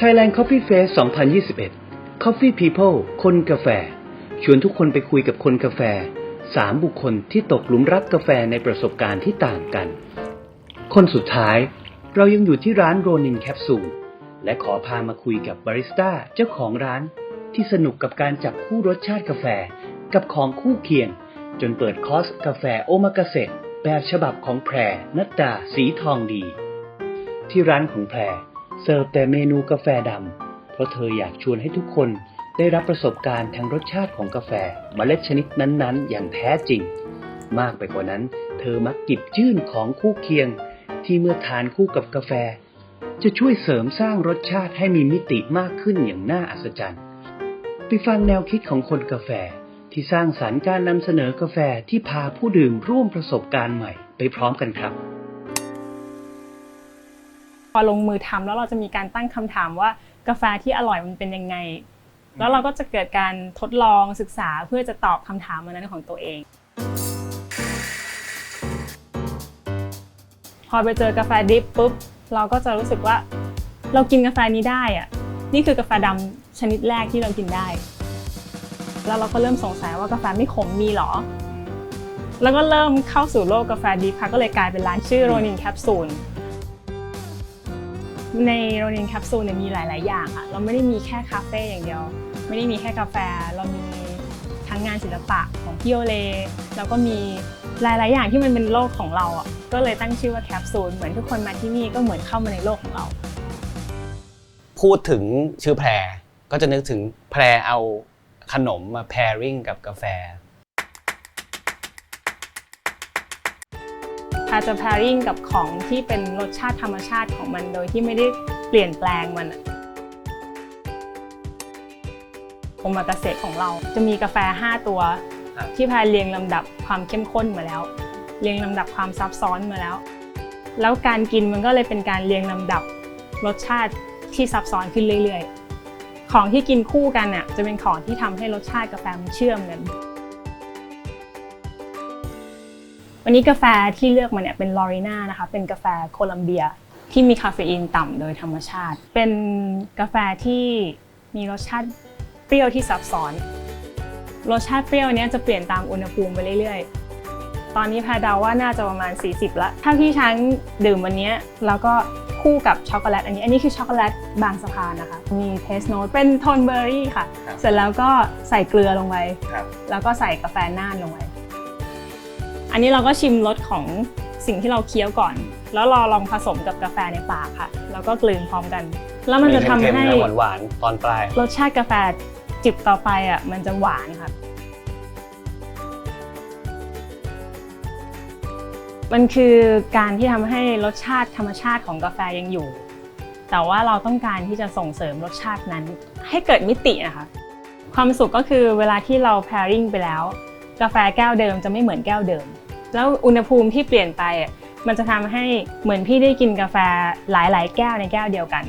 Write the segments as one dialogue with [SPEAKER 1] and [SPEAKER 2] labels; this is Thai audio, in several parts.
[SPEAKER 1] Thailand Coffee Fest 2021 Coffee People คนกาแฟ ชวนทุกคนไปคุยกับคนกาแฟ 3 บุคคลที่ตกหลุมรักกาแฟในประสบการณ์ที่ต่างกัน คนสุดท้าย เรายังอยู่ที่ร้านโรนินแคปซูลและขอพามาคุยกับบาริสต้าเจ้าของร้าน ที่สนุกกับการจับคู่รสชาติกาแฟ กับของคู่เคียง จนเปิดคอร์สกาแฟโอมากาเสะแบบฉบับของแพรนัดดาสีทองดี ที่ร้านของแพร เสิร์ฟแต่เมนูกาแฟดำ เพราะเธออยากชวนให้ทุกคนได้รับประสบการณ์ทางรสชาติของกาแฟเมล็ดชนิดนั้นๆ อย่างแท้จริง มากไปกว่านั้น เธอมักกิบจื่นของคู่เคียง ที่เมื่อทานคู่กับกาแฟ จะช่วยเสริมสร้างรสชาติให้มีมิติมากขึ้นอย่างน่าอัศจรรย์ ไปฟังแนวคิดของคนกาแฟที่สร้างสรรค์การนำเสนอกาแฟที่พาผู้ดื่มร่วมประสบการณ์ใหม่ไปพร้อมกันครับ
[SPEAKER 2] พอลงมือทำแล้วเราจะมีการตั้งคำถามว่ากาแฟที่อร่อยมันเป็นยังไง แล้วเราก็จะเกิดการทดลองศึกษาเพื่อจะตอบคำถามอันนั้นของตัวเอง พอไปเจอกาแฟดริปปุ๊บเราก็จะรู้สึกว่า เรากินกาแฟนี้ได้อะนี่คือกาแฟดำชนิดแรกที่เรากินได้ แล้วเราก็เริ่มสงสัยว่ากาแฟไม่ขมมีเหรอ แล้วก็เริ่มเข้าสู่โลกกาแฟดริปค่ะก็เลยกลายเป็นร้านชื่อโรนินแคปซูล ในโรนินแคปซูลเนี่ยมีหลาย ๆ อย่างอะเราไม่ได้มีแค่คาเฟ่อย่างเดียว ไม่ได้มีแค่กาแฟ เรามีทั้งงานศิลปะของพี่โอเลแล้วก็มีหลาย ๆ อย่างที่มันเป็นโลกของเราอะก็เลยตั้งชื่อว่าแคปซูลเหมือนทุกคนมาที่นี่ก็เหมือนเข้ามาในโลกของเรา
[SPEAKER 3] พูดถึงชื่อแพรก็จะนึกถึงแพรเอาขนมมา pairing กับกาแฟ
[SPEAKER 2] พาจะ pairing กับของที่เป็นรสชาติธรรมชาติของมันโดยที่ไม่ได้เปลี่ยนแปลงมันอะโอมากาเสะของเราจะมีกาแฟ 5 ตัว
[SPEAKER 3] ครับ
[SPEAKER 2] ที่พาเรียงลำดับความเข้มข้นมาแล้ว เรียงลำดับความซับซ้อนมาแล้ว แล้วการกินมันก็เลยเป็นการเรียงลำดับรสชาติที่ซับซ้อนขึ้นเรื่อยๆ ของที่กินคู่กันน่ะจะเป็นของที่ทำให้รสชาติกาแฟมันเชื่อมกัน วันนี้กาแฟที่เลือกมาเนี่ยเป็นลอริน่านะคะ เป็นกาแฟโคลัมเบียที่มีคาเฟอีนต่ำโดยธรรมชาติ เป็นกาแฟที่มีรสชาติเปรี้ยวที่ซับซ้อน รสชาติเปรี้ยวเนี้ยจะเปลี่ยนตามอุณหภูมิไปเรื่อยๆ ตอนนี้แพรเดาว่าน่าจะประมาณ 40ละถ้าพี่ช้างดื่มวันเนี้ยแล้วก็คู่กับช็อกโกแลตอันนี้ อันนี้คือช็อกโกแลตบางสะพานนะคะ มีเทสโน e เป็นโทนเบอร์รี่ค่ะ
[SPEAKER 3] ครับ
[SPEAKER 2] เสร็จแล้วก็ใส่เกลือลงไป
[SPEAKER 3] ครับ
[SPEAKER 2] แล้วก็ใส่กาแฟน่านลงไป อันนี้เราก็ชิมรสของสิ่งที่เราเคี้ยวก่อน แล้วเราลองผสมกับกาแฟในปากค่ะ แล้วก็กลืนพร้อมกัน แล้วมันจะทำ
[SPEAKER 3] เค็ม
[SPEAKER 2] ให้
[SPEAKER 3] ๆแล้วหวานๆตอนปลาย
[SPEAKER 2] รสชาติกาแฟจิบต่อไปอะมันจะหวานค่ะ มันคือการที่ทำให้รสชาติธรรมชาติของกาแฟยังอยู่ แต่ว่าเราต้องการที่จะส่งเสริมรสชาตินั้น ให้เกิดมิตินะคะความสุขก็คือเวลาที่เรา pairing ไปแล้ว กาแฟแก้วเดิมจะไม่เหมือนแก้วเดิม แล้วอุณหภูมิที่เปลี่ยนไปมันจะทำให้เหมือนพี่ได้กินกาแฟหลาย ๆ แก้วในแก้วเดียวกัน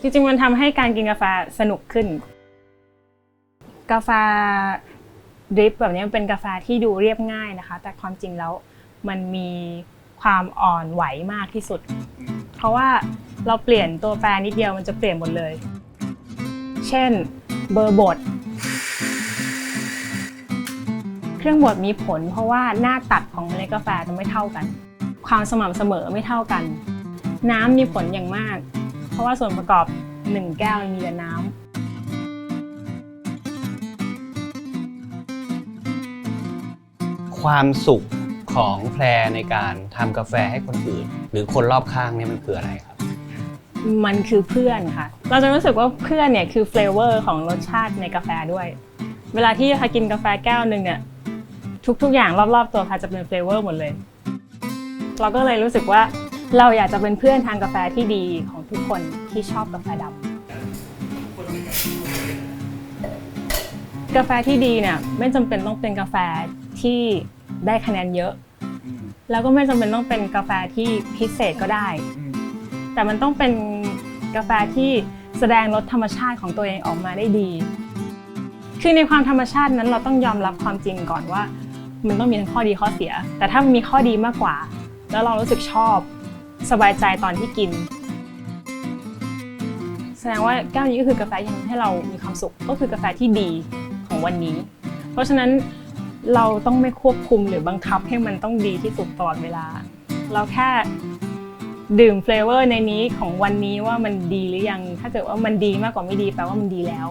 [SPEAKER 2] จริงๆมันทำให้การกินกาแฟสนุกขึ้น กาแฟดริปแบบนี้มันเป็นกาแฟที่ดูเรียบง่ายนะคะ แต่ความจริงแล้วมันมีความอ่อนไหวมากที่สุด เพราะว่าเราเปลี่ยนตัวแปรนิดเดียวมันจะเปลี่ยนหมดเลย เช่น เบอร์บด เครื่องบดมีผล เพราะว่าหน้าตัดของเมล็ดกาแฟจะไม่เท่ากัน ความสม่ำเสมอไม่เท่ากัน น้ำมีผลอย่างมาก เพราะว่าส่วนประกอบ 1 แก้วมีแต่น้ำ
[SPEAKER 3] ความสุขของแพรในการทำกาแฟให้คนอื่น หรือคนรอบข้างเนี่ยมันคืออะไรครับ
[SPEAKER 2] มันคือเพื่อนค่ะ เราจะรู้สึกว่าเพื่อนเนี่ยคือเฟลเวอร์ของรสชาติในกาแฟด้วย เวลาที่พากินกาแฟแก้วหนึ่งเนี่ย ทุก ๆ อย่างรอบๆตัวพาจะเป็นเฟลเวอร์หมดเลย เราก็เลยรู้สึกว่าเราอยากจะเป็นเพื่อนทางกาแฟที่ดีของทุกคนที่ชอบกาแฟดำกาแฟที่ดีเนี่ยไม่จำเป็นต้องเป็นกาแฟที่ได้คะแนนเยอะ แล้วก็ไม่จำเป็นต้องเป็นกาแฟที่พิเศษก็ได้ แต่มันต้องเป็นกาแฟที่แสดงรสธรรมชาติของตัวเองออกมาได้ดี คือในความธรรมชาตินั้นเราต้องยอมรับความจริงก่อนว่า มันต้องมีทั้งข้อดีข้อเสีย แต่ถ้ามีข้อดีมากกว่า แล้วเรารู้สึกชอบสบายใจตอนที่กิน แสดงว่าแก้วนี้ก็คือกาแฟที่ทำให้เรามีความสุขก็คือกาแฟที่ดีของวันนี้ เพราะฉะนั้นเราต้องไม่ควบคุมหรือบังคับให้มันต้องดีที่สุดตลอดเวลา เราแค่ดื่มเฟลเวอร์ในนี้ของวันนี้ว่ามันดีหรือยัง ถ้าเกิดว่ามันดีมากกว่าไม่ดีแปลว่ามันดีแล้ว